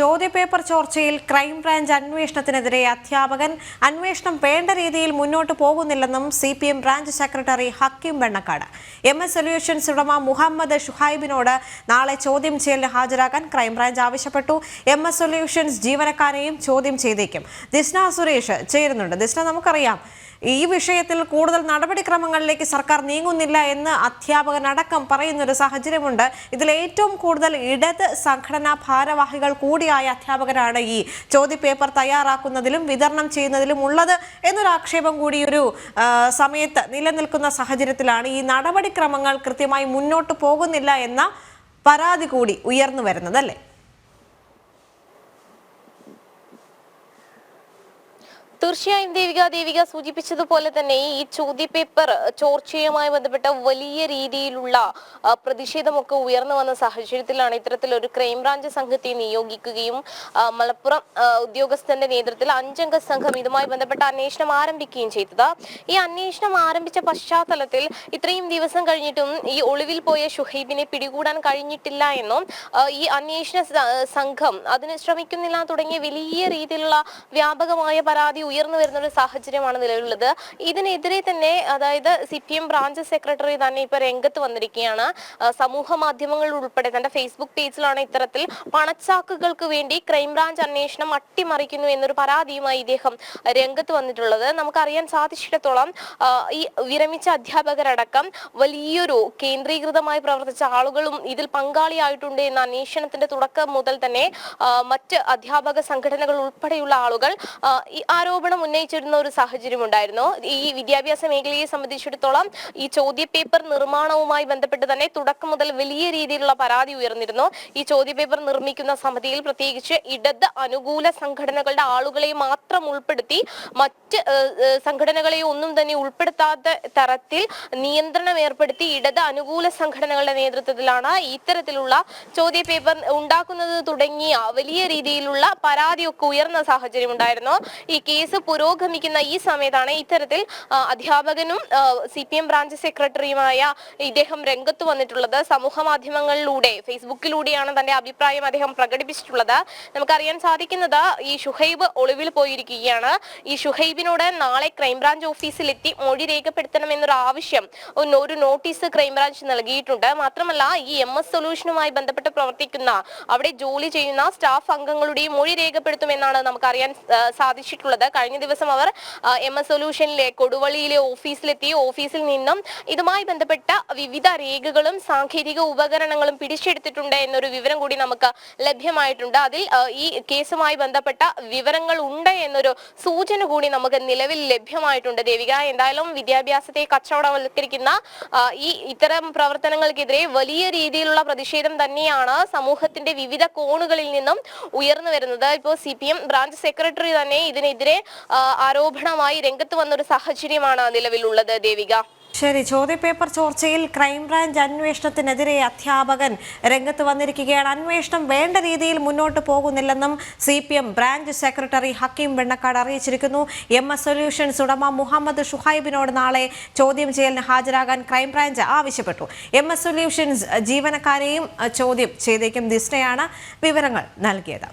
ചോദ്യപേപ്പർ ചോർച്ചയിൽ ക്രൈംബ്രാഞ്ച് അന്വേഷണത്തിനെതിരെ അധ്യാപകൻ അന്വേഷണം വേണ്ട രീതിയിൽ മുന്നോട്ട് പോകുന്നില്ലെന്നും C P M branch secretary Hakeem Vennakkad. M S solutions ഉടമ മുഹമ്മദ് ഷുഹൈബിനോട് നാളെ ചോദ്യം ചെയ്യലിന് ഹാജരാകാൻ ക്രൈംബ്രാഞ്ച് ആവശ്യപ്പെട്ടു. എം എസ് സൊല്യൂഷൻസ് ജീവനക്കാരെയും ചോദ്യം ചെയ്തേക്കും. ദിസ്ന സുരേഷ് ചേരുന്നുണ്ട്. ദിസ്ന നമുക്കറിയാം ഈ വിഷയത്തിൽ കൂടുതൽ നടപടിക്രമങ്ങളിലേക്ക് സർക്കാർ നീങ്ങുന്നില്ല എന്ന് അധ്യാപകനടക്കം പറയുന്ന ഒരു സാഹചര്യമുണ്ട്. ഇതിൽ ഏറ്റവും കൂടുതൽ ഇടത് സംഘടനാ ഭാരവാഹികൾ കൂടിയായ അധ്യാപകരാണ് ഈ ചോദ്യപേപ്പർ തയ്യാറാക്കുന്നതിലും വിതരണം ചെയ്യുന്നതിലും ഉള്ളത് എന്നൊരു ആക്ഷേപം കൂടി ഒരു സമയത്ത് നിലനിൽക്കുന്ന സാഹചര്യത്തിലാണ് ഈ നടപടിക്രമങ്ങൾ കൃത്യമായി മുന്നോട്ട് പോകുന്നില്ല എന്ന പരാതി കൂടി ഉയർന്നു വരുന്നത് അല്ലേ? തീർച്ചയായും ദേവിക ദേവിക സൂചിപ്പിച്ചതുപോലെ തന്നെ ഈ ചോദ്യപേപ്പർ ചോർച്ചയുമായി ബന്ധപ്പെട്ട വലിയ രീതിയിലുള്ള പ്രതിഷേധമൊക്കെ ഉയർന്നു വന്ന സാഹചര്യത്തിലാണ് ഇത്തരത്തിലൊരു ക്രൈംബ്രാഞ്ച് സംഘത്തെ നിയോഗിക്കുകയും മലപ്പുറം ഉദ്യോഗസ്ഥന്റെ നേതൃത്വത്തിൽ അഞ്ചംഗ സംഘം ഇതുമായി ബന്ധപ്പെട്ട അന്വേഷണം ആരംഭിക്കുകയും ചെയ്തത്. ഈ അന്വേഷണം ആരംഭിച്ച പശ്ചാത്തലത്തിൽ ഇത്രയും ദിവസം കഴിഞ്ഞിട്ടും ഈ ഒളിവിൽ പോയ ഷുഹൈബിനെ പിടികൂടാൻ കഴിഞ്ഞിട്ടില്ല എന്നും ഈ അന്വേഷണ സംഘം അതിന് ശ്രമിക്കുന്നില്ല തുടങ്ങിയ വലിയ രീതിയിലുള്ള വ്യാപകമായ പരാതി ഉയർന്നു വരുന്ന ഒരു സാഹചര്യമാണ് നിലവിലുള്ളത്. ഇതിനെതിരെ തന്നെ അതായത് C P M branch secretary തന്നെ ഇപ്പൊ രംഗത്ത് വന്നിരിക്കുകയാണ്. സമൂഹ മാധ്യമങ്ങളിൽ ഉൾപ്പെടെ തന്റെ ഫേസ്ബുക്ക് പേജിലാണ് ഇത്തരത്തിൽ പണച്ചാക്കുകൾക്ക് വേണ്ടി ക്രൈംബ്രാഞ്ച് അന്വേഷണം അട്ടിമറിക്കുന്നു എന്നൊരു പരാതിയുമായി ഇദ്ദേഹം രംഗത്ത് വന്നിട്ടുള്ളത്. നമുക്കറിയാൻ സാധിച്ചിടത്തോളം ഈ വിരമിച്ച അധ്യാപകരടക്കം വലിയൊരു കേന്ദ്രീകൃതമായി പ്രവർത്തിച്ച ആളുകളും ഇതിൽ പങ്കാളിയായിട്ടുണ്ട് എന്ന അന്വേഷണത്തിന്റെ തുടക്കം മുതൽ തന്നെ മറ്റ് അധ്യാപക സംഘടനകൾ ഉൾപ്പെടെയുള്ള ആളുകൾ ഈ ഈ ആരോപണം ഉന്നയിച്ചിരുന്ന ഒരു സാഹചര്യം ഉണ്ടായിരുന്നു. ഈ വിദ്യാഭ്യാസ മേഖലയെ സംബന്ധിച്ചിടത്തോളം ഈ ചോദ്യപേപ്പർ നിർമ്മാണവുമായി ബന്ധപ്പെട്ട് തന്നെ തുടക്കം മുതൽ വലിയ രീതിയിലുള്ള പരാതി ഉയർന്നിരുന്നു. ഈ ചോദ്യപേപ്പർ നിർമ്മിക്കുന്ന സമിതിയിൽ പ്രത്യേകിച്ച് ഇടത് അനുകൂല സംഘടനകളുടെ ആളുകളെ മാത്രം ഉൾപ്പെടുത്തി മറ്റ് സംഘടനകളെ ഒന്നും തന്നെ ഉൾപ്പെടുത്താത്ത തരത്തിൽ നിയന്ത്രണം ഏർപ്പെടുത്തി ഇടത് അനുകൂല സംഘടനകളുടെ നേതൃത്വത്തിലാണ് ഇത്തരത്തിലുള്ള ചോദ്യപേപ്പർ ഉണ്ടാക്കുന്നത് തുടങ്ങിയ വലിയ രീതിയിലുള്ള പരാതിയൊക്കെ ഉയർന്ന സാഹചര്യം ഉണ്ടായിരുന്നു. ഈ കേസ് പുരോഗമിക്കുന്ന ഈ സമയത്താണ് ഇത്തരത്തിൽ അധ്യാപകനും സി പി എം ബ്രാഞ്ച് സെക്രട്ടറിയുമായ ഇദ്ദേഹം രംഗത്ത് വന്നിട്ടുള്ളത്. സമൂഹ മാധ്യമങ്ങളിലൂടെ ഫേസ്ബുക്കിലൂടെയാണ് തന്റെ അഭിപ്രായം അദ്ദേഹം പ്രകടിപ്പിച്ചിട്ടുള്ളത്. നമുക്കറിയാൻ സാധിക്കുന്നത് ഈ ഷുഹൈബ് ഒളിവിൽ പോയിരിക്കുകയാണ്. ഈ ഷുഹൈബിനോട് നാളെ ക്രൈംബ്രാഞ്ച് ഓഫീസിലെത്തി മൊഴി രേഖപ്പെടുത്തണമെന്നൊരു ആവശ്യം ഒരു നോട്ടീസ് ക്രൈംബ്രാഞ്ച് നൽകിയിട്ടുണ്ട്. മാത്രമല്ല ഈ എം എസ് സൊല്യൂഷനുമായി ബന്ധപ്പെട്ട് പ്രവർത്തിക്കുന്ന അവിടെ ജോലി ചെയ്യുന്ന സ്റ്റാഫ് അംഗങ്ങളുടെയും മൊഴി രേഖപ്പെടുത്തുമെന്നാണ് നമുക്കറിയാൻ സാധിച്ചിട്ടുള്ളത്. കഴിഞ്ഞ ദിവസം അവർ എം എസ് സൊല്യൂഷനിലെ കൊടുവള്ളിയിലെ ഓഫീസിലെത്തി. ഓഫീസിൽ നിന്നും ഇതുമായി ബന്ധപ്പെട്ട വിവിധ രേഖകളും സാങ്കേതിക ഉപകരണങ്ങളും പിടിച്ചെടുത്തിട്ടുണ്ട് എന്നൊരു വിവരം കൂടി നമുക്ക് ലഭ്യമായിട്ടുണ്ട്. അതിൽ ഈ കേസുമായി ബന്ധപ്പെട്ട വിവരങ്ങൾ ഉണ്ട് എന്നൊരു സൂചന കൂടി നമുക്ക് നിലവിൽ ലഭ്യമായിട്ടുണ്ട്. ദേവിക എന്തായാലും വിദ്യാഭ്യാസത്തെ കച്ചവടവൽക്കരിക്കുന്ന ഈ ഇത്തരം പ്രവർത്തനങ്ങൾക്കെതിരെ വലിയ രീതിയിലുള്ള പ്രതിഷേധം തന്നെയാണ് സമൂഹത്തിന്റെ വിവിധ കോണുകളിൽ നിന്നും ഉയർന്നു വരുന്നത്. ഇപ്പോൾ സി ബ്രാഞ്ച് സെക്രട്ടറി തന്നെ ഇതിനെതിരെ ആരോപണമായി രംഗത്ത് വന്നൊരു സാഹചര്യമാണ് നിലവിലുള്ളത് ദേവിക. ശരി ചോദ്യപേപ്പർ ചോർച്ചയിൽ ക്രൈംബ്രാഞ്ച് അന്വേഷണത്തിനെതിരെ അധ്യാപകൻ രംഗത്ത് വന്നിരിക്കുകയാണ്. അന്വേഷണം വേണ്ട രീതിയിൽ മുന്നോട്ട് പോകുന്നില്ലെന്നും C P M branch secretary Hakeem Vennakkad അറിയിച്ചിരിക്കുന്നു. M S solutions ഉടമ മുഹമ്മദ് ഷുഹൈബിനോട് നാളെ ചോദ്യം ചെയ്യലിന് ഹാജരാകാൻ ക്രൈംബ്രാഞ്ച് ആവശ്യപ്പെട്ടു. എം എസ് സൊല്യൂഷൻസ് ജീവനക്കാരെയും ചോദ്യം ചെയ്തേക്കും. ദിസ്നയാണ് വിവരങ്ങൾ നൽകിയത്.